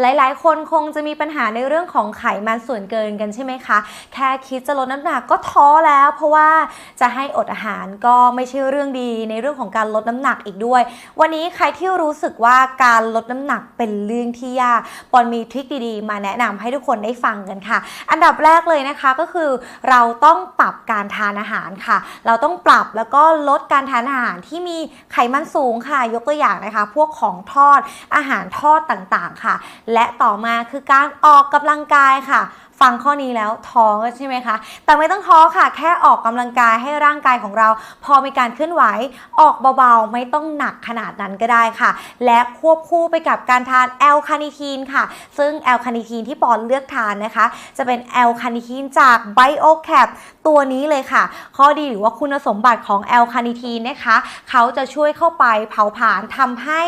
หลายๆ คนคงจะมีปัญหาในเรื่องของไขมันส่วนเกินกันใช่ไหมคะ แค่คิดจะลดน้ำหนักก็ท้อแล้ว เพราะว่าจะให้อดอาหารก็ไม่ใช่เรื่องดีในเรื่องของการลดน้ำหนักอีกด้วย วันนี้ใครที่รู้สึกว่าการลดน้ำหนักเป็นเรื่องที่ยากปอนมีทริคดีๆ มาแนะนำให้ทุกคนได้ฟังกันค่ะ อันดับแรกเลยนะคะก็คือเราต้องปรับการทานอาหารค่ะ เราต้องปรับแล้วก็ลดการทานอาหารที่มีไขมันสูงค่ะ ยกตัวอย่างนะคะ พวกของทอดอาหารทอดต่างๆค่ะและต่อมาคือการออกกำลังกายค่ะ ฟังข้อนี้แล้วท้อใช่ไหมคะ แต่ไม่ต้องท้อค่ะ แค่ออกกำลังกายให้ร่างกายของเรา พอมีการเคลื่อนไหวออกเบาๆ ไม่ต้องหนักขนาดนั้นก็ได้ค่ะ และควบคู่ไปกับการทานแอลคาเนิทีนค่ะ ซึ่งแอลคาเนิทีนที่ปอนเลือกทานนะคะ จะเป็นแอลคาเนิทีนจากไบโอแคปตัวนี้เลยค่ะ ข้อดีหรือว่าคุณสมบัติของแอลคาเนิทีนนะคะ เขาจะช่วยเข้าไปเผาผลาญทำให้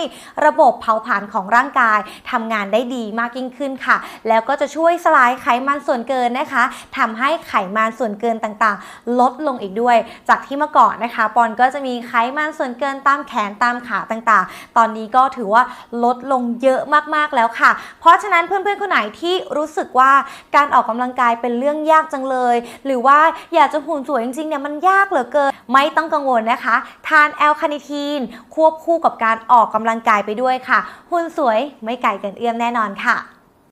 ระบบเผาผลาญของร่างกายทำงานได้ดีมากยิ่งขึ้นค่ะ แล้วก็จะช่วยสลายไขมันส่วนเกินนะคะทำให้ไขมันส่วนเกินต่างๆ ลดลงอีกด้วย จากที่เมื่อก่อนนะคะ ปอนก็จะมีไขมันส่วนเกินตามแขนตามขาต่างๆ ตอนนี้ก็ถือว่าลดลงเยอะมากๆแล้วค่ะ เพราะฉะนั้นเพื่อนๆคนไหนที่รู้สึกว่าการออกกำลังกายเป็นเรื่องยากจังเลย หรือว่าอยากจะหุ่นสวยจริงๆเนี่ยมันยากเหลือเกิน ไม่ต้องกังวลนะคะ ทานแอลคาเนิทีนควบคู่กับการออกกำลังกายไปด้วยค่ะ หุ่นสวยไม่ไกลเกินเอื้อมแน่นอนค่ะ